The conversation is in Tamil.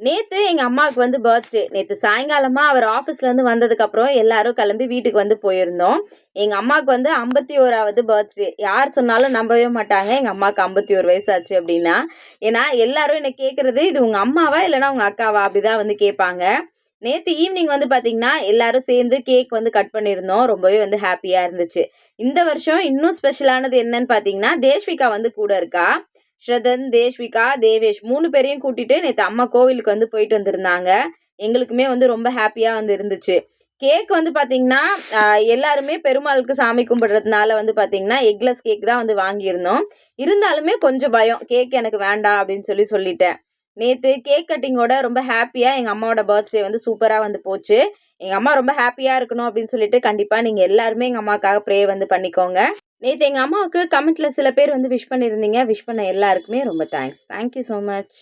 நேற்று எங்கள் அம்மாவுக்கு வந்து பர்த்டே நேற்று சாயங்காலமாக அவர் ஆஃபீஸ்லேருந்து வந்ததுக்கப்புறம் எல்லாரும் கிளம்பி வீட்டுக்கு வந்து போயிருந்தோம். எங்கள் அம்மாவுக்கு வந்து ஐம்பத்தி ஓராவது பர்த்டே யார் சொன்னாலும் நம்பவே மாட்டாங்க. எங்கள் அம்மாவுக்கு ஐம்பத்தி ஒரு வயசாச்சு அப்படின்னா. ஏன்னா எல்லாரும் என்னை கேட்குறது இது உங்கள் அம்மாவா இல்லைனா உங்கள் அக்காவா? அப்படி தான் வந்து கேட்பாங்க. நேற்று ஈவினிங் வந்து பார்த்திங்கன்னா எல்லாரும் சேர்ந்து கேக் வந்து கட் பண்ணியிருந்தோம். ரொம்பவே வந்து ஹாப்பியாக இருந்துச்சு. இந்த வருஷம் இன்னும் ஸ்பெஷலானது என்னன்னு பார்த்தீங்கன்னா தேஷ்விகா வந்து கூட இருக்கா. ஸ்ரதன் தேஷ்விகா தேவேஷ் மூணு பேரையும் கூட்டிட்டு நேற்று அம்மா கோவிலுக்கு வந்து போயிட்டு வந்திருந்தாங்க. எங்களுக்குமே வந்து ரொம்ப ஹாப்பியாக வந்து இருந்துச்சு. கேக் வந்து பார்த்தீங்கன்னா எல்லாருமே பெருமாளுக்கு சாமி கும்பிடுறதுனால வந்து பார்த்தீங்கன்னா எக்லெஸ் கேக் தான் வந்து வாங்கியிருந்தோம். இருந்தாலுமே கொஞ்சம் பயம். கேக் எனக்கு வேண்டாம் அப்படின்னு சொல்லி சொல்லிட்டேன். நேற்று கேக் கட்டிங்கோட ரொம்ப ஹாப்பியாக எங்கள் அம்மாவோட பர்த்டே வந்து சூப்பராக வந்து போச்சு. எங்கள் அம்மா ரொம்ப ஹாப்பியாக இருக்கணும் அப்படின்னு சொல்லிட்டு கண்டிப்பாக நீங்கள் எல்லாருமே எங்கள் அம்மாவுக்காக ப்ரே வந்து பண்ணிக்கோங்க. நேற்று எங்கள் அம்மாவுக்கு கமெண்ட்டில் சில பேர் வந்து விஷ் பண்ணியிருந்தீங்க. விஷ் பண்ண எல்லாருக்குமே ரொம்ப தேங்க்ஸ் தேங்க்யூ ஸோ மச்